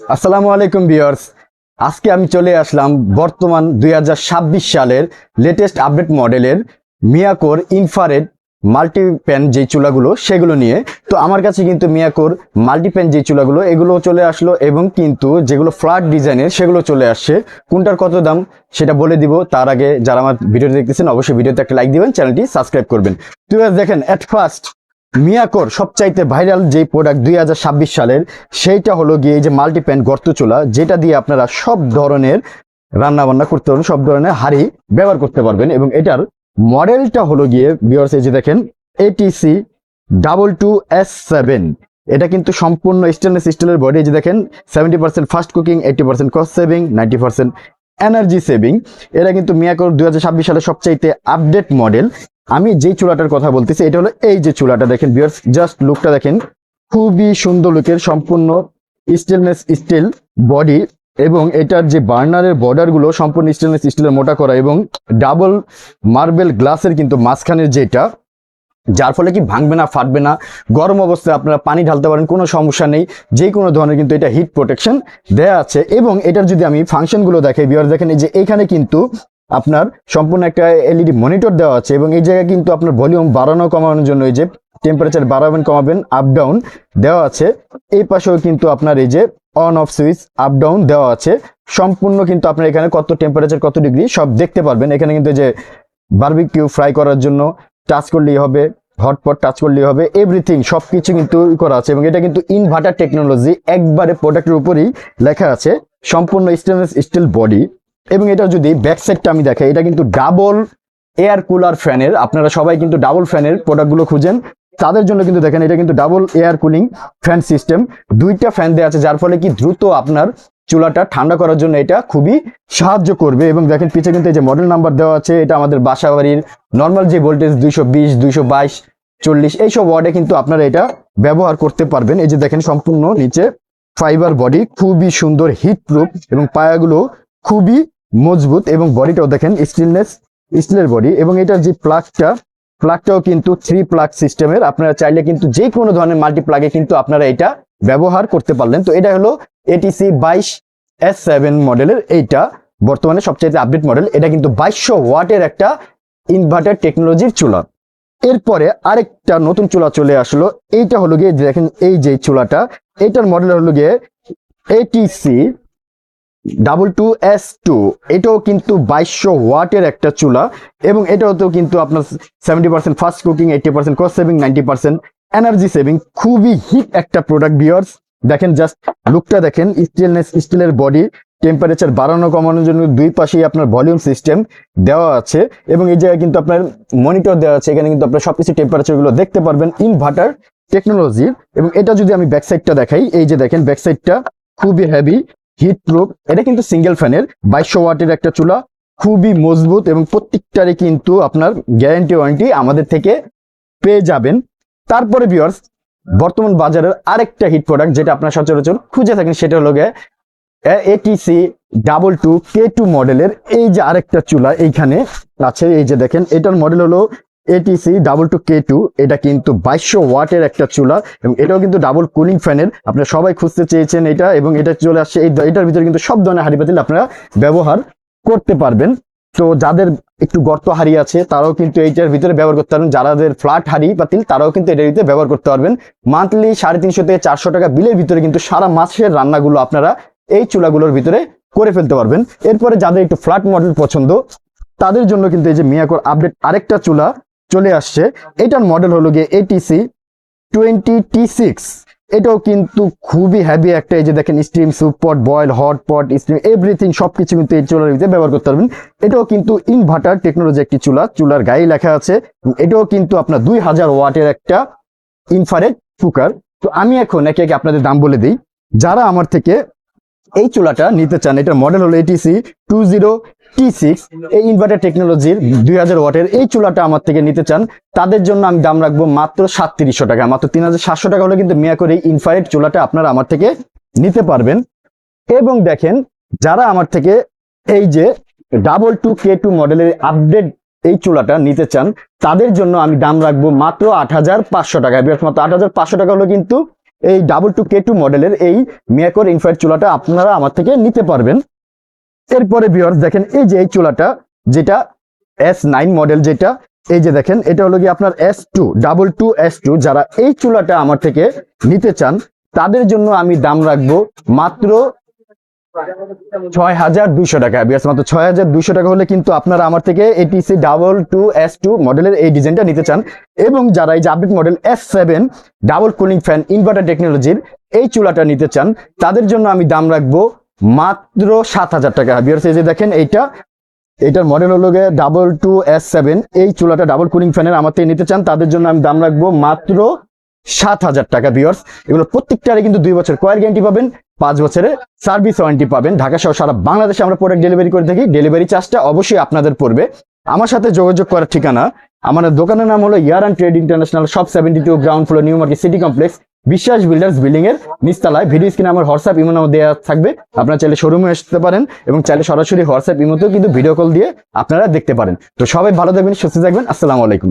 আসসালামু আলাইকুম ভিউয়ার্স। আজকে আমি চলে আসলাম বর্তমান দুই হাজার ছাব্বিশ সালের লেটেস্ট আপডেট মডেলের মিয়াকোর ইনফারেড মাল্টিপ্যান যে চুলাগুলো, সেগুলো নিয়ে। তো আমার কাছে কিন্তু মিয়াকোর মাল্টিপ্যান যে চুলাগুলো, এগুলো চলে আসলো এবং কিন্তু যেগুলো ফ্ল্যাট ডিজাইনের সেগুলো চলে আসছে। কোনটার কত দাম, সেটা বলে দিব। তার আগে যারা আমার ভিডিও দেখতেছেন, অবশ্যই ভিডিওতে একটা লাইক দিবেন, চ্যানেলটি সাবস্ক্রাইব করবেন। তুই দেখেন অ্যাট ফার্স্ট মিয়াকোর সবচাইতে ভাইরাল যে প্রোডাক্ট দুই হাজার ছাব্বিশ সালের, সেইটা হলো গিয়ে যে মাল্টিপ্যান গর্ত চুলা যেটা দিয়ে আপনারা সব ধরনের রান্না বান্না করতে পারবেন, সব ধরনের হাড়ি ব্যবহার করতে পারবেন এবং এটার মডেলটা হলো গিয়ে বিয়ার্স এই যে দেখেন ATC double two S seven এটা কিন্তু সম্পূর্ণ স্টেনলেস স্টিলের বডি যে দেখেন seventy percent fast cooking eighty percent cost saving ninety percent energy saving এটা কিন্তু মিয়াকোর দুই হাজার ছাব্বিশ সালের সবচাইতে আপডেট মডেল আমি যেই চুলাটার কথা বলতেছি, এটা হলো এই যে চুলাটা দেখেন বিয়ার্স জাস্ট লুকটা দেখেন। খুবই সুন্দর লুকের সম্পূর্ণ স্টেনলেস স্টিল বডি এবং এটার যে বার্নারের বর্ডারগুলো সম্পূর্ণ স্টেনলেস স্টিলের মোটা করা এবং ডাবল মার্বেল গ্লাসের কিন্তু মাঝখানের যেটা, যার ফলে কি ভাঙবে না, ফাটবে না। গরম অবস্থায় আপনারা পানি ঢালতে পারেন, কোনো সমস্যা নেই। যে কোনো ধরনের কিন্তু এটা হিট প্রোটেকশন দেয়া আছে এবং এটার যদি আমি ফাংশনগুলো দেখাই বিয়ার দেখেন এই যে এখানে কিন্তু আপনার সম্পূর্ণ একটা এলইডি মনিটর দেওয়া আছে এবং এই জায়গায় কিন্তু আপনার ভলিউম বাড়ানো, কমানোর জন্য এই যে টেম্পারেচার বাড়াবেন, কমাবেন আপ ডাউন দেওয়া আছে। এই পাশেও কিন্তু আপনার এই যে on off switch up down দেওয়া আছে। সম্পূর্ণ কিন্তু আপনার এখানে কত টেম্পারেচার কত ডিগ্রি সব দেখতে পারবেন। এখানে কিন্তু যে বারবিকিউ ফ্রাই করার জন্য টাচ করলেই হবে হটপট টাচ করলেই হবে এভরিথিং সব কিছু কিন্তু করা আছে এবং এটা কিন্তু ইনভার্টার টেকনোলজি একবারে প্রোডাক্টের উপরেই লেখা আছে। সম্পূর্ণ স্টেনলেস স্টিল বডি এবং এটা যদি ব্যাক সাইডটা আমি দেখাই, এটা কিন্তু ডাবল এয়ার কুলার ফ্যানের আপনারা সবাই কিন্তু ডাবল ফ্যানের প্রোডাক্টগুলো খুঁজেন। তাদের জন্য কিন্তু দেখেন, এটা কিন্তু double air cooling fan system দুইটা ফ্যান দেওয়া আছে, যার ফলে কি দ্রুত আপনার চুলাটা ঠান্ডা করার জন্য এটা খুবই সাহায্য করবে। এবং দেখেন, পিছে কিন্তু এই যে মডেল নাম্বার দেওয়া আছে, এটা আমাদের বাসা বাড়ির নর্মাল যে ভোল্টেজ দুইশো বিশ, দুইশো বাইশ, চল্লিশ, এইসব ওয়ার্ডে কিন্তু আপনারা এটা ব্যবহার করতে পারবেন। এই যে দেখেন, সম্পূর্ণ নিচে ফাইবার বডি খুবই সুন্দর হিট প্রুফ এবং পায়াগুলো খুবই মজবুত এবং বডিটাও দেখেন স্টিলনেস, স্টিলের বডি এবং এটার যে প্লাগটা, প্লাগটাও কিন্তু থ্রি প্লাগ সিস্টেমের আপনারা চাইলে কিন্তু যে কোনো ধরনের মাল্টি প্লাগে কিন্তু আপনারা এটা ব্যবহার করতে পারলেন। তো এটা হলো এটিসি বাইশ এস সেভেন মডেলের এইটা, বর্তমানে সবচেয়ে আপডেট মডেল এটা কিন্তু বাইশশো ওয়াটের একটা ইনভার্টার টেকনোলজির চুলা। এরপরে আরেকটা নতুন চুলা চলে আসলো। এইটা হলো গিয়ে দেখেন এই যে চুলাটা এইটার মডেল হলো গিয়ে ATC double two S two এটাও কিন্তু বাইশশো ওয়াটের একটা চুলা, এবং এটাও তো কিন্তু আপনার seventy percent fast cooking eighty percent cost saving ninety percent energy saving খুবই হিট একটা প্রোডাক্ট বিয়ার্স দেখেন জাস্ট লুকটা দেখেন স্টিলনেস স্টিলের বডি টেম্পারেচার বাড়ানো, কমানোর জন্য দুই পাশেই আপনার ভলিউম সিস্টেম দেওয়া আছে, এবং এই জায়গায় কিন্তু আপনার মনিটর দেওয়া আছে, এখানে কিন্তু আপনার সবকিছু টেম্পারেচারগুলো দেখতে পারবেন ইনভার্টার টেকনোলজির এবং এটা যদি আমি ব্যাক সাইডটা দেখাই, এই যে দেখেন ব্যাক সাইডটা খুবই হেভি হিট প্রুফ এটা কিন্তু সিঙ্গেল ফ্যানের, বাইশশো ওয়াটের একটা চুলা, খুবই মজবুত এবং প্রত্যেকটারই কিন্তু আপনার গ্যারান্টি ওয়ারেন্টি আমাদের থেকে পেয়ে যাবেন। তারপরে ভিউয়ার্স বর্তমান বাজারের আরেকটা হিট প্রোডাক্ট যেটা আপনার সচরাচর খুঁজে থাকেন, সেটা হলো ATC double two K two মডেলের এই যে আরেকটা চুলা এইখানে আছে, এই যে দেখেন, এটার মডেল হলো ATC double two K two এটা কিন্তু বাইশশো ওয়াটের একটা চুলা এবং এটাও কিন্তু ডাবল কুলিং ফ্যানের আপনারা সবাই খুঁজতে চেয়েছেন এটা এবং এটা চলে আসছে এই এটার ভিতরে কিন্তু সব ধরনের হাড়ি পাতিল আপনারা ব্যবহার করতে পারবেন। তো যাদের একটু গর্ত হাড়ি আছে, তারাও কিন্তু এইটার ভিতরে ব্যবহার করতে পারবেন। যাদের ফ্ল্যাট হাড়ি পাতিল, তারাও কিন্তু এটার ভিতরে ব্যবহার করতে পারবেন। মান্থলি সাড়ে তিনশো থেকে চারশো টাকা বিলের ভিতরে কিন্তু সারা মাসের রান্নাগুলো আপনারা এই চুলাগুলোর ভিতরে করে ফেলতে পারবেন। এরপরে যাদের একটু ফ্ল্যাট মডেল পছন্দ, তাদের জন্য কিন্তু এই যে মিয়াকোর আপডেট আরেকটা চুলা চলে আসছে। এটার মডেল হলো গিয়ে এটিসি টোয়েন্টি টি সিক্স এটাও কিন্তু খুবই হ্যাভি একটা, এই যে দেখেন steam soup pot boil hot pot steam everything সব কিছু কিন্তু এই চুলার ভিতরে ব্যবহার করতে পারবেন। এটাও কিন্তু ইনভার্টার টেকনোলজি একটি চুলা, চুলার গায়ে লেখা আছে। এটাও কিন্তু আপনার দুই হাজার ওয়াটের একটা ইনফারেট কুকার তো আমি এখন একে একে আপনাদের দাম বলে দিই। যারা আমার থেকে এই চুলাটা নিতে চান, এটার মডেল হলো ATC two zero T six এই ইনভার্টার টেকনোলজির দুই হাজার ওয়াটের এই চুলাটা আমার থেকে নিতে চান, তাদের জন্য আমি দাম রাখব মাত্র সাতত্রিশশো টাকা। মাত্র তিন হাজার সাতশো টাকা হলে কিন্তু মিয়া করে এই ইনফারেট চুলাটা আপনারা আমার থেকে নিতে পারবেন। এবং দেখেন, যারা আমার থেকে এই যে ডাবল টু কে টু মডেলের আপডেট এই চুলাটা নিতে চান, তাদের জন্য আমি দাম রাখব মাত্র আট হাজার পাঁচশো টাকা। মাত্র আট হাজার পাঁচশো টাকা হলো কিন্তু এই ডাবল টু কে টু মডেলের এই মিয়াকোর ইনফ্রারেড চুলাটা আপনারা আমার থেকে নিতে পারবেন। এরপরে ভিউয়ার্স দেখেন এই যে এই চুলাটা, যেটা এস নাইন মডেল যেটা, এই যে দেখেন, এটা হলো কি আপনার S two double two S two যারা এই চুলাটা আমার থেকে নিতে চান, তাদের জন্য আমি দাম রাখব মাত্র ছয় হাজার দুইশো টাকা। বিয়ার্স মাত্র ছয় হাজার দুইশো টাকা হলে কিন্তু আপনারা আমার থেকে ATC double two S two মডেলের এই ডিজাইনটা নিতে চান। এবং যারা এই যে update model S seven double cooling fan inverter টেকনোলজির এই চুলাটা নিতে চান, তাদের জন্য আমি দাম রাখব মাত্র সাত হাজার টাকা। বিয়ার্স এই যে দেখেন, এইটা এটার মডেল হলো গিয়ে ডাবল টু এস সেভেন এই চুলাটা ডাবল কুলিং ফ্যানের আমার নিতে চান, তাদের জন্য আমি দাম রাখব মাত্র সাত হাজার টাকা বিয়ার্স এগুলো প্রত্যেকটারে কিন্তু দুই বছর কয়ের গ্যারান্টি পাবেন, পাঁচ বছরের সার্ভিস ওয়ারেন্টি পাবেন। ঢাকা সহ সারা বাংলাদেশে আমরা প্রোডাক্ট ডেলিভারি করে থাকি। ডেলিভারি চার্জটা অবশ্যই আপনাদের পড়বে। আমার সাথে যোগাযোগ করার ঠিকানা আমাদের দোকানের নাম হলো year and trade international shop seventy two ground floor new market city complex Biswas builders building এর নিচতলায় ভিডিও স্ক্রিনে আমার হোয়াটসঅ্যাপ ইমো নাম্বার দেওয়া থাকবে। আপনারা চাইলে শোরুমে আসতে পারেন এবং চাইলে সরাসরি হোয়াটসঅ্যাপ ইমোতেও কিন্তু ভিডিও কল দিয়ে আপনারা দেখতে পারেন। তো সবাই ভালো থাকবেন, সুস্থ থাকবেন। আসসালামু আলাইকুম।